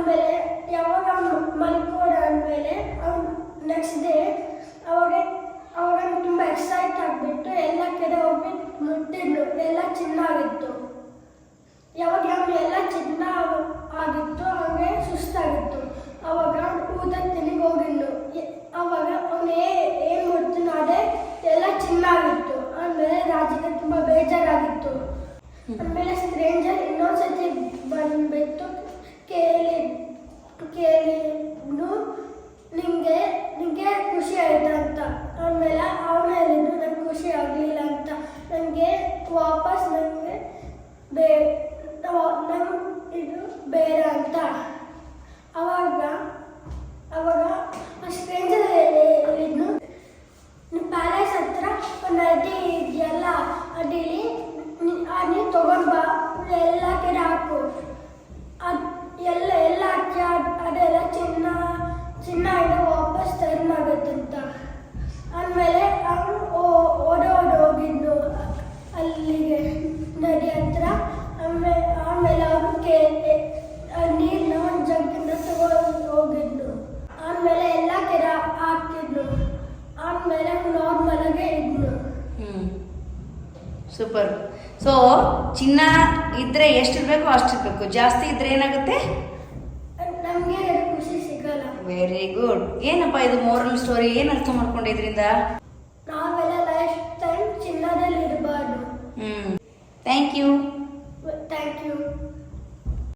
ಅಂದಮೇಲೆ ಯಾವಾಗ ಮಲ್ಕೋಣ ಅಂದಮೇಲೆ ಅವ್ನು ನೆಕ್ಸ್ಟ್ ಡೇ ಅವಾಗ ಅವಾಗ ತುಂಬ ಎಕ್ಸೈಟ್ ಆಗಿಬಿಟ್ಟು ಎಲ್ಲ ಕಡೆ ಹೋಗಿ ಮುಟ್ಟಿದ್ಲು, ಎಲ್ಲ ಚಿನ್ನಾಗಿತ್ತು. ಯಾವಾಗ ಅವನು ಎಲ್ಲ ಚಿನ್ನ ಆಗಿತ್ತು ಅವನಿಗೆ ಸುಸ್ತಾಗಿತ್ತು. ಅವಾಗ ಊಟ ತೆಲಿಗೆ ಹೋಗಿದ್ಲು. ಅವಾಗ ಅವನು ಏನು ಮುಟ್ಟಿನ ಅದೇ ಎಲ್ಲ ಚಿನ್ನಾಗಿತ್ತು. ಆಮೇಲೆ ರಾಜಕ್ಕೆ ತುಂಬ ಬೇಜಾರಾಗಿತ್ತು. ಆಮೇಲೆ ಸ್ಟ್ರೇಂಜರ್ ಇನ್ನೊಂದ್ಸತಿ ಬಂದ್ಬಿಟ್ಟು ಕೇಳಿ ಕೇಳಿದ್ದು ನಿಮಗೆ ನಿಮಗೆ ಖುಷಿ ಆಯಿತು ಅಂತ. ಆಮೇಲೆ ಅವನು ಹೇಳಿದ್ದು ನಂಗೆ ಖುಷಿ ಆಗಲಿಲ್ಲ ಅಂತ. ನನಗೆ ವಾಪಸ್ ನನಗೆ ಬೇ ನಮ್ಮ ಇದು ಬೇರೆ ಅಂತ. ಅವಾಗ ಸ್ಟ್ರೇಂಜರ್ ಹೇಳಿದ್ನು ನಿಮ್ಮ ಪ್ಯಾಲೇಸ್ ಹತ್ರ ಒಂದು ನದಿ ಇದೆಯಲ್ಲ ಅದಿಲಿ ನೀನು ತಗೊಂಡ್ ಬಾ ಎಲ್ಲ ಕಡೆ ಹಾಕು ಅದು ಎಲ್ಲ ಎಲ್ಲ ಹಾಕಿ ಅದ್- ಅದೆಲ್ಲ ಚಿನ್ನ ಚಿನ್ನ ಎಲ್ಲ ವಾಪಸ್ ಟರ್ನ್ ಆಗುತ್ತಂತ ಆಮೇಲೆ ಅವನು ಓಡ ಓಡಿ ಹೋಗಿದ್ದು ಅಲ್ಲಿಗೆ ನದಿ ಹತ್ರ ಆಮೇಲೆ ಆಮೇಲೆ ಅವನು ಕೇ ನೀರನ್ನ ಒಂದು ಜಗ್ಗಿಂದ ತಗೊಂಡು ಹೋಗಿದ್ದು ಆಮೇಲೆ ಎಲ್ಲ ಕಡೆ ಹಾಕಿದ್ನು ಆಮೇಲೆ ನಾರ್ಮಲ್ ಆಗಿ ಇದ್ನು ಹ್ಞೂ ಸೂಪರ್ ಸೊ ಚಿನ್ನ ಇದ್ರೆ ಎಷ್ಟು ಇರಬೇಕು ಅಷ್ಟು ಇರಬೇಕು ಜಾಸ್ತಿ ಇದ್ರೆ ಏನಾಗುತ್ತೆ? ನಮಗೆ ಖುಷಿ ಸಿಗಲ್ಲ. ವೆರಿ ಗುಡ್ ಏನಪ್ಪ ಇದು ಮೋರಲ್ ಸ್ಟೋರಿ ಏನು ಅರ್ಥ ಮಾಡ್ಕೊಂಡೆ ಇದರಿಂದ? ನಾವೆಲ್ಲ ಲೈಫ್ ಟೈಮ್ ಚಿನ್ನದಲ್ಲಿ ಇರಬಾರ್ದು ಹ್ಞೂ ಥ್ಯಾಂಕ್ ಯು